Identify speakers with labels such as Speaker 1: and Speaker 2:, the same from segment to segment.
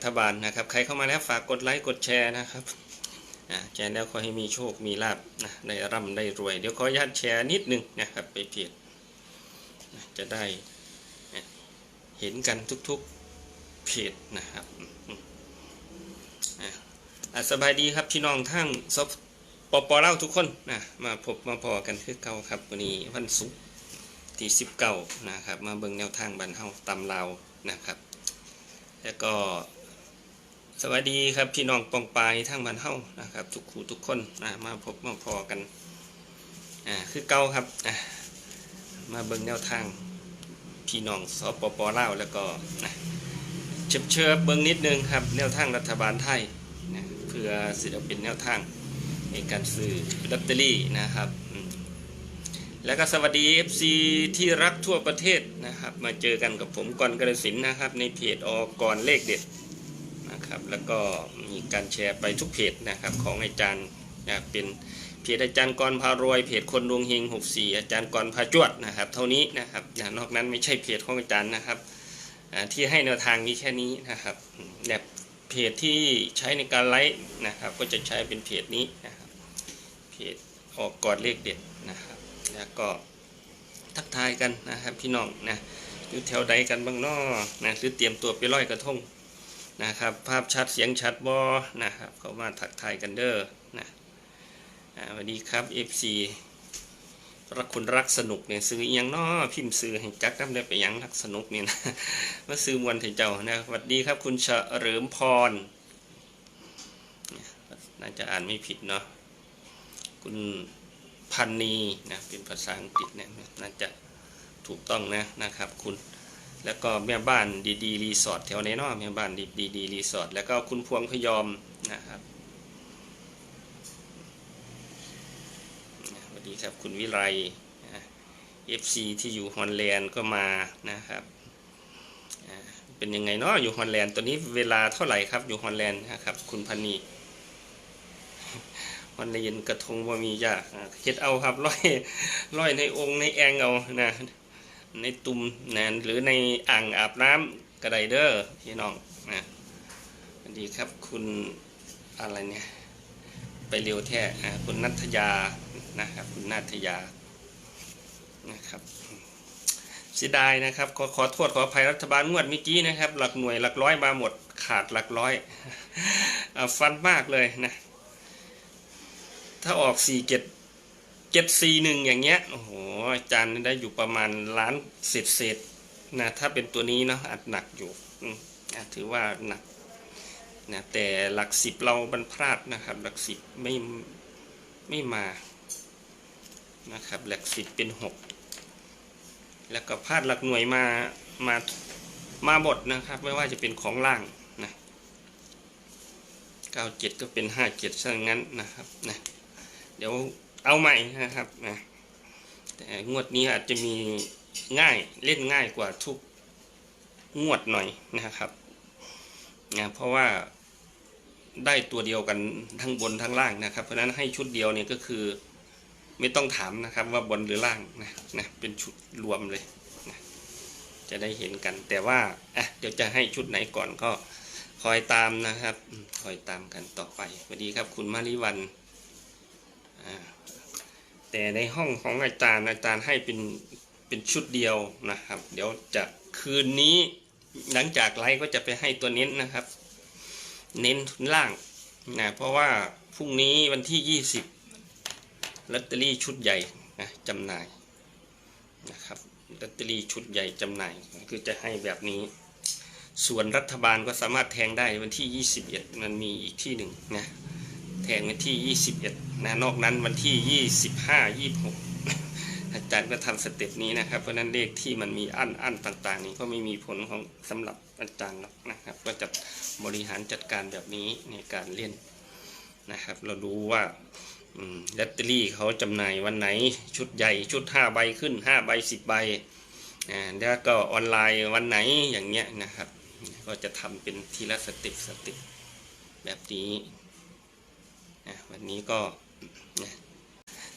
Speaker 1: รัฐบาลนะครับ ใครเข้ามาแล้วฝากกดไลค์กดแชร์นะครับแชร์แล้วขอให้มีโชคมีลาบนะได้ร่ำได้รวย เดี๋ยวขออนุญาตแชร์นิดนึงนะครับไปเพจนะจะได้เห็นกันทุกๆเพจนะครับอะสบายดีครับพี่น้องทั้งซบปปเล่าทุกคนนะมาพบมาพอกันคือเก่าครับวันนี้วันศุกร์ที่สิบเก้านะครับ มาเบิ่งแนวทางบันเฮาตำลาวนะครับ แล้วก็ สวัสดีครับพี่น้องปองปายทั้งบ้านเฮานะครับ ทุกคู่ทุกคนนะมาพบมาพอกันอ่าคือเก่าครับอะมาเบิ่งแนวทางพี่น้องสปปลาวแล้วก็นะเชิบเชิบเบิ่งนิดนึงครับ แนวทางรัฐบาลไทยนะเพื่อสิจะเป็นแนวทางในการซื้อลอตเตอรี่นะครับ แล้วก็สวัสดี FC ที่รักทั่วประเทศนะครับ มาเจอกันกับผมกรกระสินนะครับ ในเพจออกรเลขเด็ด นะครับ แล้วก็มีการแชร์ไปทุกเพจนะครับของอาจารย์นะเป็นเพจอาจารย์กรพารวยเพจคนดวงเฮง64 อาจารย์กรพาจวดนะครับ เท่านี้นะครับนะนอกนั้นไม่ใช่เพจของอาจารย์นะครับที่ให้แนวทางมีแค่นี้นะครับแบบเพจที่ใช้ในการไลฟ์นะครับ ก็จะใช้เป็นเพจนี้นะครับเพจออกกรเลขเด็ดนะครับ แล้วก็ทักทายกันนะครับพี่น้องนะอยู่แถวใดกันบ้างน้อนะหรือเตรียมตัวไปลอยกระทง นะครับภาพชัดเสียงชัดบอนะครับเข้ามาทักทายกันเด้อนะสวัสดีครับ FC รักคุณรักสนุกเนี่ยซื้ออยังน้อพิมพ์ซื้อให้จักน้ำได้ไปยังรักสนุกเนี่นะมาซื้อมวนถึงเจ้านะสวัสดีครับคุณเฉลิมพรน่าจะอ่านไม่ผิดเนาะคุณพันนีนะเป็นภาษาอังกฤษเนี่ยน่าจะถูกต้องนะนะครับคุณ แล้วก็แม่บ้านดีดีรีสอร์ทแถวไหนเนาะแม่บ้านดีดีรีสอร์ทแล้วก็คุณพวงพยอมนะครับสวัสดีครับคุณวิไลเอฟซีที่อยู่ฮอลแลนด์ก็มานะครับเป็นยังไงเนาะอยู่ฮอลแลนด์ตัวนี้เวลาเท่าไหร่ครับอยู่ฮอลแลนด์นะครับ คุณพันนีวันในเย็นกระทงว่มียากอะเฮ็ดเอาครับร้อยร้อยในองค์ในแองเอานะ ในตุ่มนะหรือในอ่างอาบน้ำกระไดเดอร์พี่น้องนะสวัสดีครับคุณอะไรเนี่ยไปเร็วแท้อะคุณนัทยานะครับคุณนัทยานะครับเสียดายนะครับขอขอโทษขออภัยรัฐบาลงวดเมื่อกี้นะครับ หลักหน่วยหลักร้อยมาหมดขาดหลักร้อยอฟันมากเลยนะ ถ้าออกสี่เจ็ด เจ็ดสี่หนึ่งอย่างเงี้ยโอ้โหอาจารย์ได้อยู่ประมาณล้านเศษเศษนะถ้าเป็นตัวนี้เนาะอาจหนักอยู่ถือว่าหนักนะแต่หลักสิบเราบรรพลาดนะครับ หลักสิบไม่ไม่มานะครับหลักสิบเป็นหกแล้วก็พลาดหลักหน่วยมามามาหมดนะครับ ไม่ว่าจะเป็นของล่างนะเก้าเจ็ดก็เป็นห้าเจ็ดซะงั้นนะครับนะเดี๋ยว เอาใหม่นะครับนะแต่งวดนี้อาจจะมีง่ายเล่นง่ายกว่าทุกงวดหน่อยนะครับนะเพราะว่าได้ตัวเดียวกันทั้งบนทั้งล่างนะครับ เพราะฉะนั้นให้ชุดเดียวเนี่ยก็คือไม่ต้องถามนะครับว่าบนหรือล่างนะนะเป็นชุดรวมเลยนะจะได้เห็นกัน แต่ว่าอะเดี๋ยวจะให้ชุดไหนก่อนก็คอยตามนะครับ คอยตามกันต่อไปสวัสดีครับคุณมาริวัน แต่ในห้องของอาจารย์อาจารย์ให้เป็นเป็นชุดเดียวนะครับ เดี๋ยวจะคืนนี้หลังจากไลฟ์ก็จะไปให้ตัวเน้นนะครับ เน้นล่างนะเพราะว่าพรุ่งนี้วันที่ 20ลอตเตอรี่ชุดใหญ่นะจำหน่ายนะครับลอตเตอรี่ชุดใหญ่จำหน่ายคือจะให้แบบนี้ ส่วนรัฐบาลก็สามารถแทงได้วันที่ 21 มันมีอีกที่หนึ่งนะ แทงวันที่ 21 นะ นอกนั้นวันที่ 25 26 อาจารย์ก็ทำสเต็ปนี้นะครับ เพราะนั้นเลขที่มันมีอั้นอั้นต่าง ๆ นี่ก็ไม่มีผลของสำหรับอาจารย์หรอกนะครับ ก็จะบริหารจัดการแบบนี้ในการเล่นนะครับ เรารู้ว่าอลอตเตอรี่เขาจำหน่ายวันไหนชุดใหญ่ชุด 5 ใบขึ้น 5 ใบ 10 ใบแล้วก็ออนไลน์วันไหนอย่างเงี้ยนะครับ ก็จะทำเป็นทีละสเต็ปสเต็ปแบบนี้ วันนี้ก็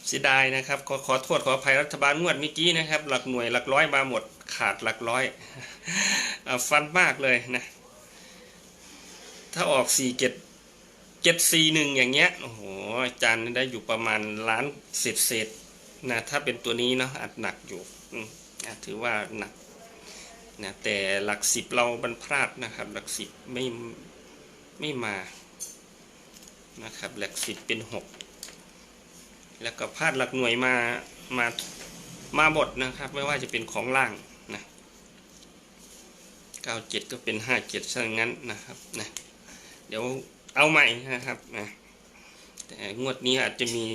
Speaker 1: เสียดายนะครับ ขอขอโทษขออภัยรัฐบาลงวดเมื่อกี้นะครับ หลักหน่วยหลักร้อยมาหมดขาดหลักร้อยอฟันมากเลยนะ ถ้าออกสี่เจ็ดเจ็ดสี่หนึ่งอย่างเงี้ยโอ้โหอาจารย์ได้อยู่ประมาณล้านเศษเศษนะถ้าเป็นตัวนี้เนาะอาจหนักอยู่อถือว่าหนักนะแต่หลักสิบเราบรรพลาดนะครับ หลักสิบไม่ไม่มา นะครับ หลักสิบเป็นหกแล้วก็พลาดหลักหน่วยมามามาหมดนะครับ ไม่ว่าจะเป็นของล่างนะเก้าเจ็ดก็เป็นห้าเจ็ดซะงั้นนะครับนะเดี๋ยวเอาใหม่นะครับนะแต่งวดนี้อาจจะมี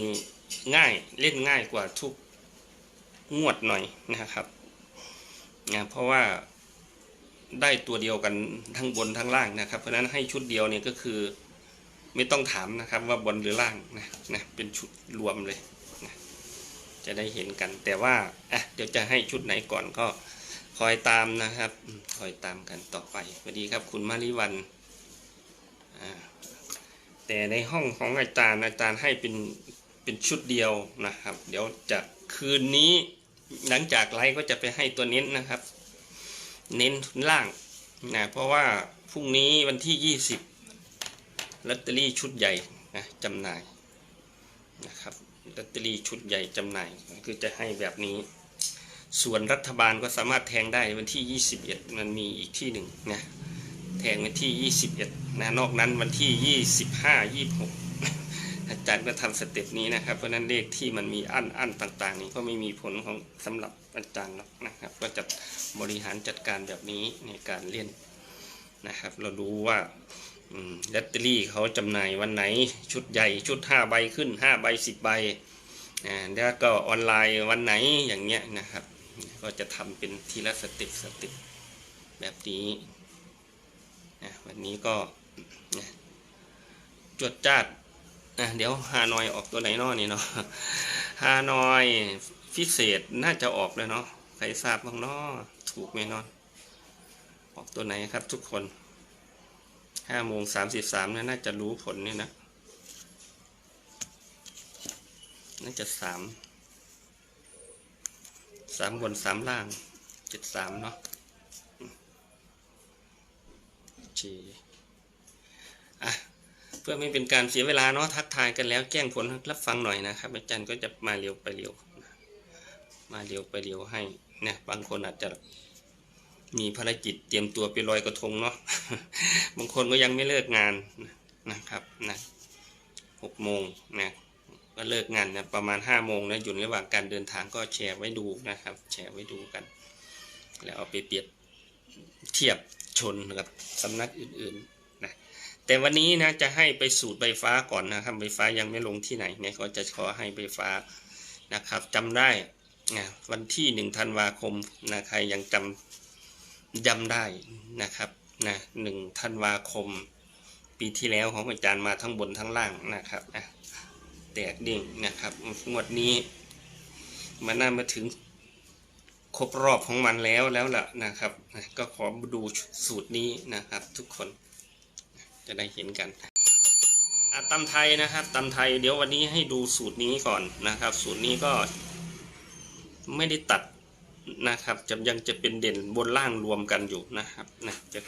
Speaker 1: ง่ายเล่นง่ายกว่าทุกงวดหน่อยนะครับนะเพราะว่าได้ตัวเดียวกันทั้งบนทั้งล่างนะครับ เพราะฉะนั้นให้ชุดเดียวเนี่ยก็คือ ไม่ต้องถามนะครับว่าบนหรือล่างนะนะเป็นชุดรวมเลยนะจะได้เห็นกันแต่ว่าอะเดี๋ยวจะให้ชุดไหนก่อนก็คอยตามนะครับคอยตามกันต่อไปสวัสดีครับคุณมาริวันแต่ในห้องของอาจารย์อาจารย์ให้เป็นเป็นชุดเดียวนะครับ เดี๋ยวจะคืนนี้หลังจากไลฟ์ก็จะไปให้ตัวเน้นนะครับ เน้นล่างนะเพราะว่าพรุ่งนี้วันที่ 20 ลอตเตอรี่ชุดใหญ่นะจำหน่ายนะครับลอตเตอรี่ชุดใหญ่จำหน่ายคือจะให้แบบนี้ ส่วนรัฐบาลก็สามารถแทงได้วันที่ 21 มันมีอีกที่หนึ่งนะแทงวันที่ 21นะนอกนั้นวันที่ 25 26 อาจารย์ก็ทำสเต็ปนี้นะครับ เพราะนั้นเลขที่มันมีอั้นอั้นต่าง ๆ นี่ก็ไม่มีผลของสำหรับอาจารย์หรอกนะครับ ก็จะบริหารจัดการแบบนี้ในการเล่นนะครับ เรารู้ว่า ลอตเตอรี่เขาจำหน่ายวันไหนชุดใหญ่ชุดห้าใบขึ้นห้าใบสิบใบอ่าแล้วก็ออนไลน์วันไหนอย่างเงี้ยนะครับ ก็จะทำเป็นทีละสเต็ปสเต็ปแบบนี้นะวันนี้ก็นะจวดจ้าดอะเดี๋ยวฮานอยออกตัวไหนนอนี่เนาะฮานอยพิเศษน่าจะออกเลยเนาะใครทราบบ้างนาะถูกไหมนาะออกตัวไหนครับทุกคน ห้าโมงสามสิบสามน่าจะรู้ผลเนี่ยนะ น่าจะสามสามบนสามล่างเจ็ดสามเนาะโอเคอะเพื่อไม่เป็นการเสียเวลาเนาะทักทายกันแล้วแจ้งผลรับฟังหน่อยนะครับอาจารย์ก็จะมาเร็วไปเร็ว มาเร็วไปเร็วให้เนี่ยบางคนอาจจะ มีภารกิจเตรียมตัวไปลอยกระทงเนาะ บางคนก็ยังไม่เลิกงานนะครับนะหกโมงนะก็เลิกงานนะประมาณห้าโมงนะอยู่ระหว่างการเดินทางก็แชร์ไว้ดูนะครับ แชร์ไว้ดูกัน แล้วเอาไปเปรียบเทียบชนกับสำนักอื่นๆนะแต่วันนี้นะจะให้ไปสูตรใบฟ้าก่อนนะครับใบฟ้ายังไม่ลงที่ไหนเนี่ยก็จะขอให้ใบฟ้านะครับจำได้นะวันที่หนึ่งธันวาคมนะใครยังจำ ย้ำได้นะครับนะหนึ่งธันวาคม ปีที่แล้วของอาจารย์มาทั้งบนทั้งล่างนะครับนะแตกดิ่งนะครับงวดนี้มันน่ามาถึงครบรอบของมันแล้วแล้วล่ะนะครับนะก็ขอดูสูตรนี้นะครับ ทุกคนจะได้เห็นกันอะตำไทยนะครับตำไทยเดี๋ยววันนี้ให้ดูสูตรนี้ก่อนนะครับ สูตรนี้ก็ไม่ได้ตัด นะครับ จะยังจะเป็นเด่นบนล่างรวมกันอยู่นะครับนะจะ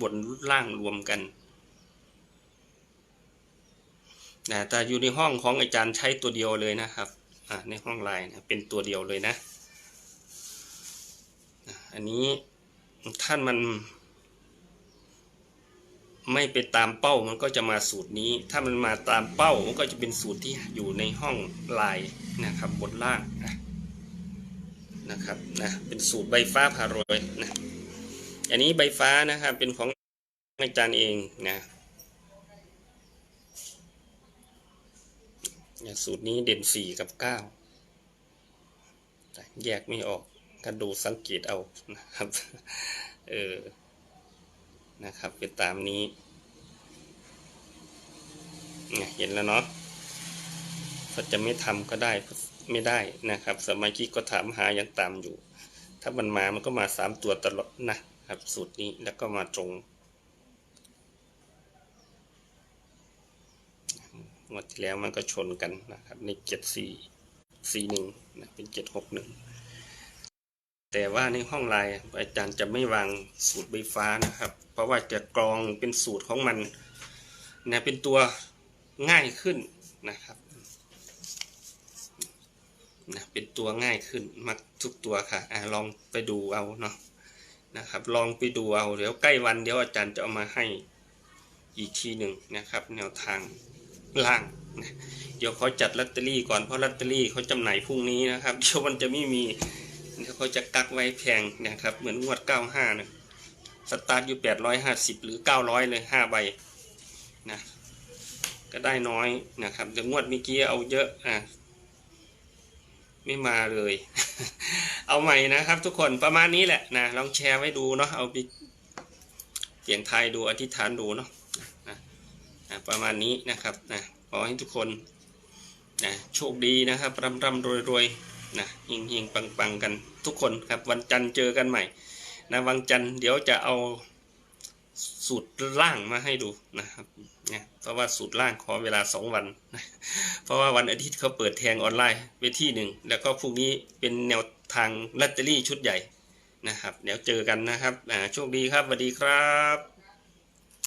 Speaker 1: บนล่างรวมกันนะแต่อยู่ในห้องของอาจารย์ใช้ตัวเดียวเลยนะครับอ่าในห้องไลน์นะเป็นตัวเดียวเลยนะนะอันนี้ท่านมัน ไม่ไปตามเป้ามันก็จะมาสูตรนี้ ถ้ามันมาตามเป้ามันก็จะเป็นสูตรที่อยู่ในห้องไลน์นะครับบนล่างนะ นะครับนะเป็นสูตรใบฟ้าพารวยนะอันนี้ใบฟ้านะครับเป็นของอาจารย์เองนะสูตรนี้เด่นสี่กับเก้าแยกไม่ออกก็ดูสังเกตเอานะครับ เออ นะครับเป็นตามนี้เนี่ยเห็นแล้วเนาะก็จะไม่ทำก็ได้ ไม่ได้นะครับสมาชิกก็ถามหายังตามอยู่ ถ้ามันมามันก็มาสามตัวตลอดนะครับสูตรนี้แล้วก็มาตรงงวดที่แล้วมันก็ชนกันนะครับในเจ็ดสี่สี่หนึ่งนะเป็นเจ็ดหกหนึ่งแต่ว่าในห้องไลน์อาจารย์จะไม่วางสูตรใบฟ้านะครับ เพราะว่าจะกรองเป็นสูตรของมันนะเป็นตัวง่ายขึ้นนะครับ นะเป็นตัวง่ายขึ้นมักทุกตัวค่ะอะลองไปดูเอาเนาะนะครับ ลองไปดูเอาเดี๋ยวใกล้วันเดี๋ยวอาจารย์จะเอามาให้อีกทีหนึ่งนะครับ แนวทางล่างนะเดี๋ยวเขาจัดลอตเตอรี่ก่อนเพราะลอตเตอรี่เขาจำหน่ายพรุ่งนี้นะครับเดี๋ยวมันจะไม่มีเดี๋ยวเขาจะกักไว้แพงนะครับเหมือนงวด 95นะสตาร์ทอยู่ 850 หรือ 900 เลย 5 ใบนะก็ได้น้อยนะครับแต่งวดเมื่อกี้เอาเยอะอะ ไม่มาเลย เอาใหม่นะครับ ทุกคนประมาณนี้แหละนะลองแชร์ไว้ดูเนาะเอาไปเสียงไทยดูอธิษฐานดูเนาะนะนะประมาณนี้นะครับนะขอให้ทุกคนนะโชคดีนะครับร่ำร่ำรวยรวยนะเฮงเฮงปังปังกันทุกคนครับวันจันทร์เจอกันใหม่นะวันจันทร์เดี๋ยวจะเอา สูตรล่างมาให้ดูนะครับเนี่ยเพราะว่าสูตรล่างขอเวลาสองวันนะเพราะว่าวันอาทิตย์เขาเปิดแทงออนไลน์ไปที่หนึ่ง แล้วก็พรุ่งนี้เป็นแนวทางลอตเตอรี่ชุดใหญ่นะครับ เดี๋ยวเจอกันนะครับ อ่า โชคดีครับสวัสดีครับ